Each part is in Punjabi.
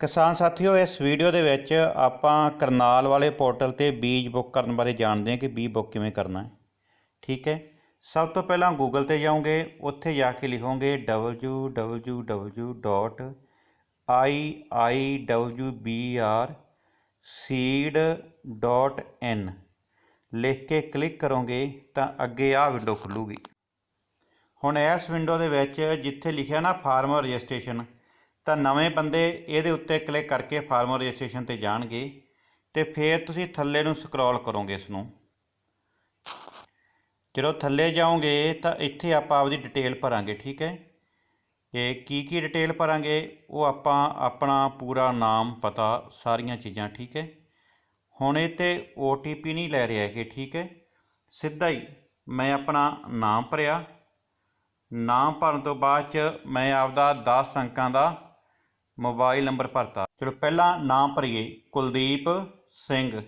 ਕਿਸਾਨ ਸਾਥੀਓ, ਇਸ ਵੀਡੀਓ ਦੇ ਵਿੱਚ ਆਪਾਂ ਕਰਨਾਲ ਵਾਲੇ ਪੋਰਟਲ ਤੇ ਬੀਜ ਬੁੱਕ ਕਰਨ ਬਾਰੇ ਜਾਣਦੇ ਹਾਂ ਕਿ ਬੀਜ ਬੁੱਕ ਕਿਵੇਂ ਕਰਨਾ ਹੈ। ਠੀਕ ਹੈ? ਸਭ ਤੋਂ ਪਹਿਲਾਂ ਗੂਗਲ ਤੇ ਜਾਓਗੇ, ਉੱਥੇ ਜਾ ਕੇ ਲਿਖੋਗੇ www.iiwbr seed.in ਲਿਖ ਕੇ ਕਲਿੱਕ ਕਰੋਗੇ ਤਾਂ ਅੱਗੇ ਆਹ ਵਿੰਡੋ ਖੁੱਲੂਗੀ। ਹੁਣ ਇਸ ਵਿੰਡੋ ਦੇ ਵਿੱਚ ਜਿੱਥੇ ਲਿਖਿਆ ਨਾ ਫਾਰਮਰ ਰਜਿਸਟ੍ਰੇਸ਼ਨ ਤਾਂ ਨਵੇਂ ਬੰਦੇ ਇਹਦੇ ਉੱਤੇ ਕਲਿੱਕ ਕਰਕੇ ਫਾਰਮਰ ਰਜਿਸਟ੍ਰੇਸ਼ਨ ਤੇ ਜਾਣਗੇ ਤੇ ਫਿਰ ਤੁਸੀਂ ਥੱਲੇ ਨੂੰ ਸਕਰੋਲ ਕਰੋਗੇ ਇਸ ਨੂੰ ਜਦੋਂ ਥੱਲੇ ਜਾਓਗੇ ਤਾਂ ਇੱਥੇ ਆਪਾਂ ਆਪਦੀ ਡਿਟੇਲ ਭਰਾਂਗੇ, ਠੀਕ ਹੈ? ਇਹ ਕੀ ਕੀ ਡਿਟੇਲ ਭਰਾਂਗੇ? ਉਹ ਆਪਾਂ ਆਪਣਾ ਪੂਰਾ ਨਾਮ, ਪਤਾ, ਸਾਰੀਆਂ ਚੀਜ਼ਾਂ, ਠੀਕ ਹੈ? ਹੁਣ ਇਹ ਤੇ OTP ਨਹੀਂ ਲੈ ਰਿਹਾ ਇਹ, ਠੀਕ ਹੈ? ਸਿੱਧਾ ਹੀ ਮੈਂ ਆਪਣਾ ਨਾਮ ਭਰਿਆ। ਨਾਮ ਭਰਨ ਤੋਂ ਬਾਅਦ ਚ ਮੈਂ ਆਪਦਾ 10 ਅੰਕਾਂ ਦਾ ਮੋਬਾਈਲ ਨੰਬਰ ਭਰਤਾ। ਚਲੋ ਪਹਿਲਾਂ ਨਾਮ ਭਰੀਏ। ਕੁਲਦੀਪ ਸਿੰਘ।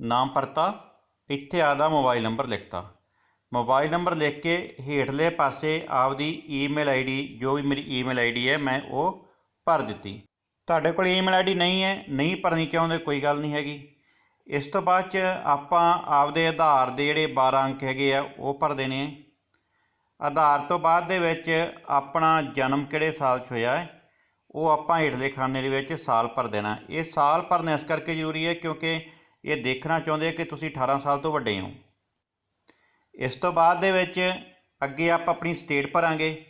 ਨਾਮ ਭਰਤਾ। ਇੱਥੇ ਆਦਾ ਮੋਬਾਈਲ ਨੰਬਰ ਲਿਖਤਾ। ਮੋਬਾਈਲ ਨੰਬਰ ਲਿਖ ਕੇ ਹੇਠਲੇ ਪਾਸੇ ਆਪਦੀ ਈਮੇਲ ਆਈਡੀ, ਜੋ ਵੀ ਮੇਰੀ ਈਮੇਲ ਆਈਡੀ ਹੈ, ਮੈਂ ਉਹ ਭਰ ਦਿੱਤੀ। ਤੁਹਾਡੇ ਕੋਲ ਈਮੇਲ ਆਈਡੀ ਨਹੀਂ ਹੈ, ਨਹੀਂ ਭਰਨੀ ਚਾਹੁੰਦੇ ਕੋਈ ਗੱਲ ਨਹੀਂ ਹੈਗੀ। ਇਸ ਤੋਂ ਬਾਅਦ ਚ ਆਪਾਂ ਆਪਦੇ ਆਧਾਰ ਦੇ ਜਿਹੜੇ 12 ਅੰਕ ਹੈਗੇ ਆ, ਉਹ ਭਰ ਦੇਣੇ ਆ। ਆਧਾਰ ਤੋਂ ਬਾਅਦ ਦੇ ਵਿੱਚ ਆਪਣਾ ਜਨਮ ਕਿਹੜੇ ਸਾਲ 'ਚ ਹੋਇਆ ਹੈ? ਉਹ ਆਪਾਂ ਹੇਠਲੇ ਖਾਨੇ ਦੇ ਵਿੱਚ ਸਾਲ ਭਰ ਦੇਣਾ। ਇਹ ਸਾਲ ਭਰਨਾ ਇਸ ਕਰਕੇ ਜ਼ਰੂਰੀ ਹੈ ਕਿਉਂਕਿ ਇਹ ਦੇਖਣਾ ਚਾਹੁੰਦੇ ਕਿ ਤੁਸੀਂ 18 ਸਾਲ ਤੋਂ ਵੱਡੇ ਹੋ। ਇਸ ਤੋਂ ਬਾਅਦ ਦੇ ਵਿੱਚ ਅੱਗੇ ਆਪਾਂ ਆਪਣੀ ਸਟੇਟ ਭਰਾਂਗੇ।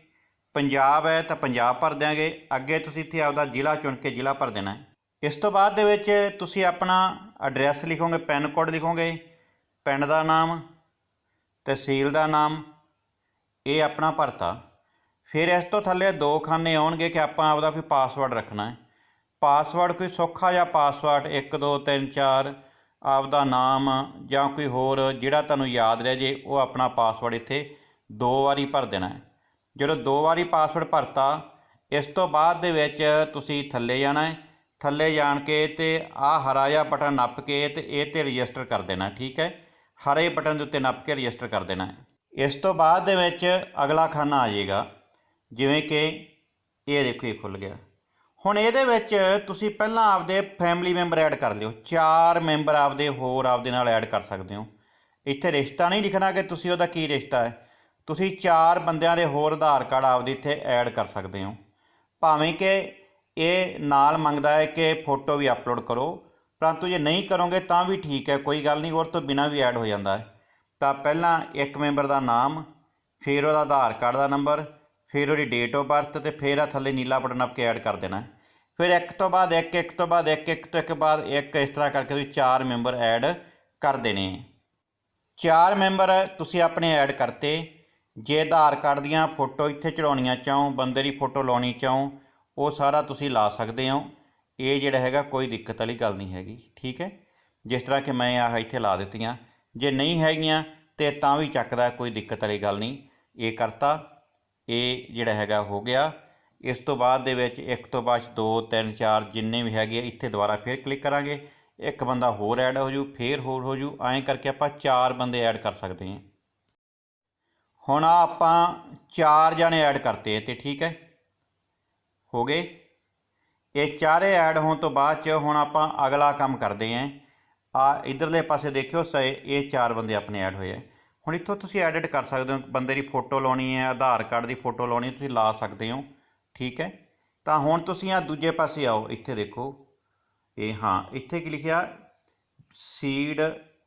ਪੰਜਾਬ ਹੈ ਤਾਂ ਪੰਜਾਬ ਭਰ ਦਿਆਂਗੇ। ਅੱਗੇ ਤੁਸੀਂ ਇੱਥੇ ਆਪਦਾ ਜ਼ਿਲ੍ਹਾ ਚੁਣ ਕੇ ਜ਼ਿਲ੍ਹਾ ਭਰ ਦੇਣਾ। ਇਸ ਤੋਂ ਬਾਅਦ ਦੇ ਵਿੱਚ ਤੁਸੀਂ ਆਪਣਾ ਐਡਰੈਸ ਲਿਖੋਗੇ ਪਿੰਨ ਕੋਡ ਲਿਖੋਗੇ। ਪਿੰਡ ਦਾ ਨਾਮ ਤਹਿਸੀਲ ਦਾ ਨਾਮ। ਇਹ ਆਪਣਾ ਭਰਤਾ। ਫਿਰ ਇਸ ਤੋਂ ਥੱਲੇ ਦੋ ਖਾਨੇ ਆਉਣਗੇ ਕਿ ਆਪਾਂ ਆਪਦਾ ਕੋਈ ਪਾਸਵਰਡ ਰੱਖਣਾ ਹੈ। ਪਾਸਵਰਡ ਕੋਈ ਸੌਖਾ ਜਿਹਾ ਪਾਸਵਰਡ 1 2 3 4 ਆਪਦਾ ਨਾਮ ਜਾਂ ਕੋਈ ਹੋਰ ਜਿਹੜਾ ਤੁਹਾਨੂੰ ਯਾਦ ਰਹਿ ਜੇ, ਉਹ ਆਪਣਾ ਪਾਸਵਰਡ ਇੱਥੇ ਦੋ ਵਾਰੀ ਭਰ ਦੇਣਾ ਹੈ। ਜਦੋਂ ਦੋ ਵਾਰੀ ਪਾਸਵਰਡ ਭਰਤਾ, ਇਸ ਤੋਂ ਬਾਅਦ ਦੇ ਵਿੱਚ ਤੁਸੀਂ ਥੱਲੇ ਜਾਣਾ ਹੈ। ਥੱਲੇ ਜਾਣ ਕੇ ਤੇ ਆਹ ਹਰਾ ਜਿਹਾ ਬਟਨ ਨੱਪ ਕੇ ਤੇ ਇਹ ਤੇ ਰਜਿਸਟਰ ਕਰ ਦੇਣਾ, ਠੀਕ ਹੈ? ਹਰੇ ਬਟਨ ਦੇ ਉੱਤੇ ਨੱਪ ਕੇ ਰਜਿਸਟਰ ਕਰ ਦੇਣਾ ਹੈ। ਇਸ ਤੋਂ ਬਾਅਦ ਦੇ ਵਿੱਚ ਅਗਲਾ ਖਾਨਾ ਆ ਜਾਏਗਾ। ਜਿਵੇਂ ਕਿ ਇਹ ਦੇਖੋ ਇਹ ਖੁੱਲ ਗਿਆ। ਹੁਣ ਇਹਦੇ ਵਿੱਚ ਤੁਸੀਂ ਪਹਿਲਾਂ ਆਪਦੇ ਫੈਮਿਲੀ ਮੈਂਬਰ ਐਡ ਕਰ ਲਿਓ। ਚਾਰ ਮੈਂਬਰ ਆਪਦੇ ਹੋਰ ਆਪਦੇ ਨਾਲ ਐਡ ਕਰ ਸਕਦੇ ਹੋ। ਇੱਥੇ ਰਿਸ਼ਤਾ ਨਹੀਂ ਲਿਖਣਾ ਕਿ ਤੁਸੀਂ ਉਹਦਾ ਕੀ ਰਿਸ਼ਤਾ ਹੈ। ਤੁਸੀਂ ਚਾਰ ਬੰਦਿਆਂ ਦੇ ਹੋਰ ਆਧਾਰ ਕਾਰਡ ਆਪਦੇ ਇੱਥੇ ਐਡ ਕਰ ਸਕਦੇ ਹੋ। ਭਾਵੇਂ ਕਿ ਇਹ ਨਾਲ ਮੰਗਦਾ ਹੈ ਕਿ ਫੋਟੋ ਵੀ ਅਪਲੋਡ ਕਰੋ, ਪਰੰਤੂ ਜੇ ਨਹੀਂ ਕਰੋਗੇ ਤਾਂ ਵੀ ਠੀਕ ਹੈ, ਕੋਈ ਗੱਲ ਨਹੀਂ, ਉਹ ਤੋਂ ਬਿਨਾ ਵੀ ਐਡ ਹੋ ਜਾਂਦਾ ਹੈ। ਤਾਂ ਪਹਿਲਾਂ ਇੱਕ ਮੈਂਬਰ ਦਾ ਨਾਮ, ਫਿਰ ਉਹਦਾ ਆਧਾਰ ਕਾਰਡ ਦਾ ਨੰਬਰ ਫਿਰ ਉਹਦੀ ਡੇਟ ਆਫ ਬਰਥ ਤੇ ਫਿਰ ਆ ਥੱਲੇ ਨੀਲਾ ਬਟਨ ਆਪ ਕੇ ਐਡ ਕਰ ਦੇਣਾ। ਫਿਰ ਇੱਕ ਤੋਂ ਬਾਅਦ ਇੱਕ ਇੱਕ ਤੋਂ ਬਾਅਦ ਇੱਕ ਇੱਕ ਤੋਂ ਇੱਕ ਬਾਅਦ ਇੱਕ, ਇਸ ਤਰ੍ਹਾਂ ਕਰਕੇ ਤੁਸੀਂ ਚਾਰ ਮੈਂਬਰ ਐਡ ਕਰ ਦੇਣੇ। ਚਾਰ ਮੈਂਬਰ ਤੁਸੀਂ ਆਪਣੇ ਐਡ ਕਰਤੇ। ਜੇ ਆਧਾਰ ਕਾਰਡ ਦੀਆਂ ਫੋਟੋ ਇੱਥੇ ਚੜਾਉਣੀਆਂ ਚਾਹੋ, ਬੰਦੇ ਦੀ ਫੋਟੋ ਲਾਉਣੀ ਚਾਹੋ, ਉਹ ਸਾਰਾ ਤੁਸੀਂ ਲਾ ਸਕਦੇ ਹੋ। ਇਹ ਜਿਹੜਾ ਹੈਗਾ ਕੋਈ ਦਿੱਕਤ ਵਾਲੀ ਗੱਲ ਨਹੀਂ ਹੈਗੀ, ਠੀਕ ਹੈ? ਜਿਸ ਤਰ੍ਹਾਂ ਕਿ ਮੈਂ ਆਹ ਇੱਥੇ ਲਾ ਦਿੱਤੀਆਂ। ਜੇ ਨਹੀਂ ਹੈਗੀਆਂ ਤੇ ਤਾਂ ਵੀ ਚੱਕਦਾ, ਕੋਈ ਦਿੱਕਤ ਵਾਲੀ ਗੱਲ ਨਹੀਂ। ਇਹ ਕਰਤਾ। ਇਹ ਜਿਹੜਾ ਹੈਗਾ ਹੋ ਗਿਆ। ਇਸ ਤੋਂ ਬਾਅਦ ਦੇ ਵਿੱਚ ਇੱਕ ਤੋਂ ਬਾਅਦ 2 3 4 ਜਿੰਨੇ ਵੀ ਹੈਗੇ ਆ, ਇੱਥੇ ਦੁਬਾਰਾ ਫਿਰ ਕਲਿੱਕ ਕਰਾਂਗੇ। ਇੱਕ ਬੰਦਾ ਹੋਰ ਐਡ ਹੋ ਜੂ ਫੇਰ ਹੋਰ ਹੋ ਜੂ। ਐਂ ਕਰਕੇ ਆਪਾਂ ਚਾਰ ਬੰਦੇ ਐਡ ਕਰ ਸਕਦੇ ਹਾਂ। ਹੁਣ ਆਹ ਆਪਾਂ ਚਾਰ ਜਣੇ ਐਡ ਕਰਤੇ ਤੇ ਠੀਕ ਹੈ? ਹੋ ਗਏ? ਇਹ ਚਾਰੇ ਐਡ ਹੋਣ ਤੋਂ ਬਾਅਦ ਚ ਹੁਣ ਆਪਾਂ ਅਗਲਾ ਕੰਮ ਕਰਦੇ ਆਂ ਆ ਇਧਰਲੇ ਪਾਸੇ ਦੇਖਿਓ ਸ ਇਹ ਚਾਰ ਬੰਦੇ ਆਪਣੇ ਐਡ ਹੋਏ ਆ। ਹੁਣ ਇੱਥੋਂ ਤੁਸੀਂ ਐਡਿਟ ਕਰ ਸਕਦੇ ਹੋ, ਬੰਦੇ ਦੀ ਫੋਟੋ ਲਾਉਣੀ ਹੈ, ਆਧਾਰ ਕਾਰਡ ਦੀ ਫੋਟੋ ਲਾਉਣੀ ਤੁਸੀਂ ਲਾ ਸਕਦੇ ਹੋ, ਠੀਕ ਹੈ? ਤਾਂ ਹੁਣ ਤੁਸੀਂ ਆ ਦੂਜੇ ਪਾਸੇ ਆਓ, ਇੱਥੇ ਦੇਖੋ, ਇਹ ਹਾਂ, ਇੱਥੇ ਕੀ ਲਿਖਿਆ? ਸੀਡ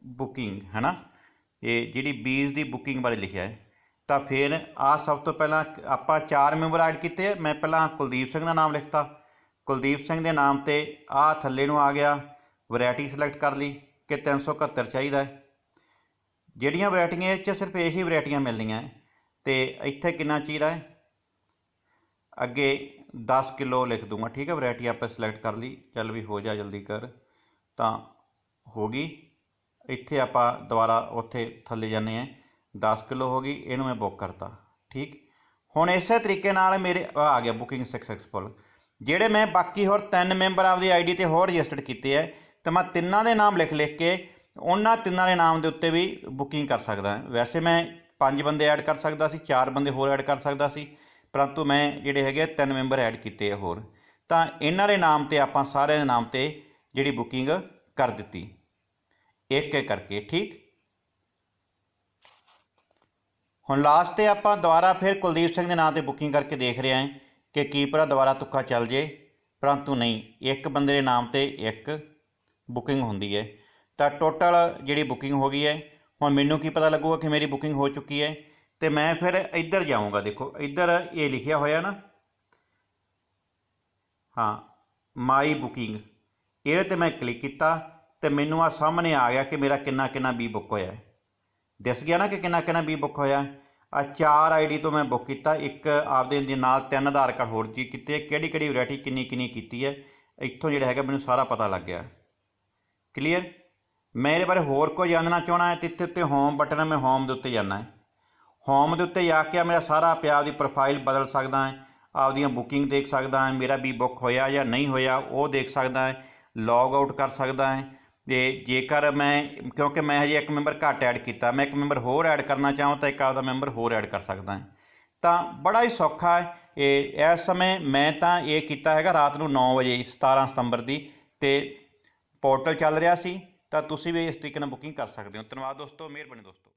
ਬੁਕਿੰਗ ਹੈ ਨਾ ਇਹ ਜਿਹੜੀ ਬੀਜ ਦੀ ਬੁਕਿੰਗ ਬਾਰੇ ਲਿਖਿਆ ਹੈ। ਤਾਂ ਫਿਰ ਆ ਸਭ ਤੋਂ ਪਹਿਲਾਂ ਆਪਾਂ ਚਾਰ ਮੈਂਬਰ ਐਡ ਕੀਤੇ ਆ। ਮੈਂ ਪਹਿਲਾਂ ਕੁਲਦੀਪ ਸਿੰਘ ਦਾ ਨਾਮ ਲਿਖਤਾ। ਕੁਲਦੀਪ ਸਿੰਘ ਦੇ ਨਾਮ ਤੇ ਆ ਥੱਲੇ ਨੂੰ ਆ ਗਿਆ। ਵੈਰਾਈਟੀ ਸਿਲੈਕਟ ਕਰ ਲਈ, ਕਿ 371 ਚਾਹੀਦਾ ਹੈ। ਜਿਹੜੀਆਂ ਵੈਰਾਈਟੀਆਂ ਇਹ 'ਚ ਸਿਰਫ ਇਹੀ ਵੈਰਾਈਟੀਆਂ ਮਿਲਣੀਆਂ ਹੈ। ਤੇ ਇੱਥੇ ਕਿੰਨਾ ਚਾਹੀਦਾ ਹੈ? ਅੱਗੇ 10 ਕਿਲੋ ਲਿਖ ਦੂੰਗਾ, ਠੀਕ ਹੈ, ਵੈਰਾਈਟੀ ਆਪਾਂ ਸਿਲੈਕਟ ਕਰ ਲਈ। ਚੱਲ ਵੀ ਹੋ ਜਾ, ਜਲਦੀ ਕਰ। ਤਾਂ ਹੋ ਗਈ। ਇੱਥੇ ਆਪਾਂ ਦੁਬਾਰਾ ਉੱਥੇ ਥੱਲੇ ਜਾਂਦੇ ਆ 10 ਕਿਲੋ ਹੋ ਗਈ, ਇਹਨੂੰ ਮੈਂ ਬੁੱਕ ਕਰਤਾ, ਠੀਕ? ਹੁਣ ਇਸੇ ਤਰੀਕੇ ਨਾਲ ਮੇਰੇ, ਆ ਗਿਆ ਬੁਕਿੰਗ ਸਕਸੈਸਫੁਲ ਜਿਹੜੇ ਮੈਂ ਬਾਕੀ ਹੋਰ ਤਿੰਨ ਮੈਂਬਰ ਆਪਦੀ ਆਈਡੀ ਤੇ ਹੋਰ ਰਜਿਸਟਰਡ ਕੀਤੇ ਐ ਤੇ ਮੈਂ ਤਿੰਨਾਂ ਦੇ ਨਾਮ ਲਿਖ ਲਿਖ ਕੇ ਉਹਨਾਂ ਤਿੰਨਾਂ ਦੇ ਨਾਮ ਦੇ ਉੱਤੇ ਵੀ ਬੁਕਿੰਗ ਕਰ ਸਕਦਾ ਵੈਸੇ ਮੈਂ ਪੰਜ ਬੰਦੇ ਐਡ ਕਰ ਸਕਦਾ ਸੀ, ਚਾਰ ਬੰਦੇ ਹੋਰ ਐਡ ਕਰ ਸਕਦਾ ਸੀ, ਪਰੰਤੂ ਮੈਂ ਜਿਹੜੇ ਹੈਗੇ ਤਿੰਨ ਮੈਂਬਰ ਐਡ ਕੀਤੇ ਆ ਹੋਰ। ਤਾਂ ਇਹਨਾਂ ਦੇ ਨਾਮ ਤੇ ਆਪਾਂ ਸਾਰਿਆਂ ਦੇ ਨਾਮ ਤੇ ਜਿਹੜੀ ਬੁਕਿੰਗ ਕਰ ਦਿੱਤੀ। ਇੱਕ ਇੱਕ ਕਰਕੇ, ਠੀਕ? ਹੁਣ ਲਾਸਟ ਤੇ ਆਪਾਂ ਦੁਬਾਰਾ ਫਿਰ ਕੁਲਦੀਪ ਸਿੰਘ ਦੇ ਨਾਂ ਤੇ ਬੁਕਿੰਗ ਕਰਕੇ ਦੇਖ ਰਹੇ ਹਾਂ ਕਿ ਕੀਪਰਾ ਦੁਬਾਰਾ ਤੁੱਕਾ ਚੱਲ ਜੇ, ਪਰੰਤੂ ਨਹੀਂ, ਇੱਕ ਬੰਦੇ ਦੇ ਨਾਮ ਤੇ ਇੱਕ ਬੁਕਿੰਗ ਹੁੰਦੀ ਹੈ। ਤਾਂ ਟੋਟਲ ਜਿਹੜੀ ਬੁਕਿੰਗ ਹੋ ਗਈ ਹੈ, ਹੁਣ ਮੈਨੂੰ ਕੀ ਪਤਾ ਲੱਗੂਗਾ ਕਿ ਮੇਰੀ ਬੁਕਿੰਗ ਹੋ ਚੁੱਕੀ ਹੈ, ਤੇ ਮੈਂ ਫਿਰ ਇੱਧਰ ਜਾਊਂਗਾ, ਦੇਖੋ, ਇੱਧਰ ਇਹ ਲਿਖਿਆ ਹੋਇਆ ਨਾ, ਹਾਂ ਮਾਈ ਬੁਕਿੰਗ ਇਹਦੇ ਤੇ ਮੈਂ ਕਲਿੱਕ ਕੀਤਾ, ਤੇ ਮੈਨੂੰ ਆ ਸਾਹਮਣੇ ਆ ਗਿਆ ਕਿ ਮੇਰਾ ਕਿੰਨਾ ਕਿੰਨਾ ਬੀ ਬੁੱਕ ਹੋਇਆ ਹੈ। ਦਿਸ ਗਿਆ ਨਾ ਕਿ ਕਿੰਨਾ ਕਿੰਨਾ ਬੀ ਬੁੱਕ ਹੋਇਆ ਆ ਚਾਰ ਆਈਡੀ ਤੋਂ ਮੈਂ ਬੁੱਕ ਕੀਤਾ, ਇੱਕ ਆਪਦੇ ਦੇ ਨਾਲ ਤਿੰਨ ਆਧਾਰ ਕਾਰਡ ਹੋਰ ਜੀ ਕੀਤੇ ਕਿਹੜੀ ਕਿਹੜੀ ਵੈਰਾਈਟੀ ਕਿੰਨੀ ਕਿੰਨੀ ਕੀਤੀ ਹੈ, ਇੱਥੋਂ ਜਿਹੜਾ ਹੈਗਾ ਮੈਨੂੰ ਸਾਰਾ ਪਤਾ ਲੱਗ ਗਿਆ। ਕਲੀਅਰ ਮੈਂ ਇਹਦੇ ਬਾਰੇ ਹੋਰ ਕੋਈ ਜਾਣਨਾ ਚਾਹਣਾ ਹੈ? ਤੇ ਉੱਤੇ ਹੋਮ ਬਟਨ ਹੈ, ਮੈਂ ਹੋਮ ਦੇ ਉੱਤੇ ਜਾਣਾ ਹੈ। ਹੋਮ ਦੇ ਉੱਤੇ ਜਾ ਕੇ ਮੇਰਾ ਸਾਰਾ ਪਿਆ ਆਪਦੀ ਪ੍ਰੋਫਾਈਲ ਬਦਲ ਸਕਦਾ ਹੈ, ਆਪਦੀਆਂ ਬੁਕਿੰਗ ਦੇਖ ਸਕਦਾ ਹਾਂ, ਮੇਰਾ ਵੀ ਬੁੱਕ ਹੋਇਆ ਜਾਂ ਨਹੀਂ ਹੋਇਆ, ਉਹ ਦੇਖ ਸਕਦਾ ਹੈ ਲੌਗ ਆਊਟ ਕਰ ਸਕਦਾ ਹੈ। ਤੇ ਜੇਕਰ ਮੈਂ, ਕਿਉਂਕਿ ਮੈਂ ਹਜੇ ਇੱਕ ਮੈਂਬਰ ਘੱਟ ਐਡ ਕੀਤਾ, ਮੈਂ ਇੱਕ ਮੈਂਬਰ ਹੋਰ ਐਡ ਕਰਨਾ ਚਾਹਾਂ ਤਾਂ ਇੱਕ ਆਪਦਾ ਮੈਂਬਰ ਹੋਰ ਐਡ ਕਰ ਸਕਦਾ ਹਾਂ। ਤਾਂ ਬੜਾ ਹੀ ਸੌਖਾ ਹੈ, ਇਹ, ਇਸ ਸਮੇਂ ਮੈਂ ਤਾਂ ਇਹ ਕੀਤਾ ਹੈਗਾ ਰਾਤ ਨੂੰ 9 ਵਜੇ 17 ਸਤੰਬਰ ਦੀ, ਤੇ ਪੋਰਟਲ ਚੱਲ ਰਿਹਾ ਸੀ। ਤਾਂ ਤੁਸੀਂ ਵੀ ਇਸ ਤਰੀਕੇ ਨਾਲ ਬੁਕਿੰਗ ਕਰ ਸਕਦੇ ਹੋ। ਧੰਨਵਾਦ ਦੋਸਤੋ ਮਿਹਰਬਾਨੀ ਦੋਸਤੋ।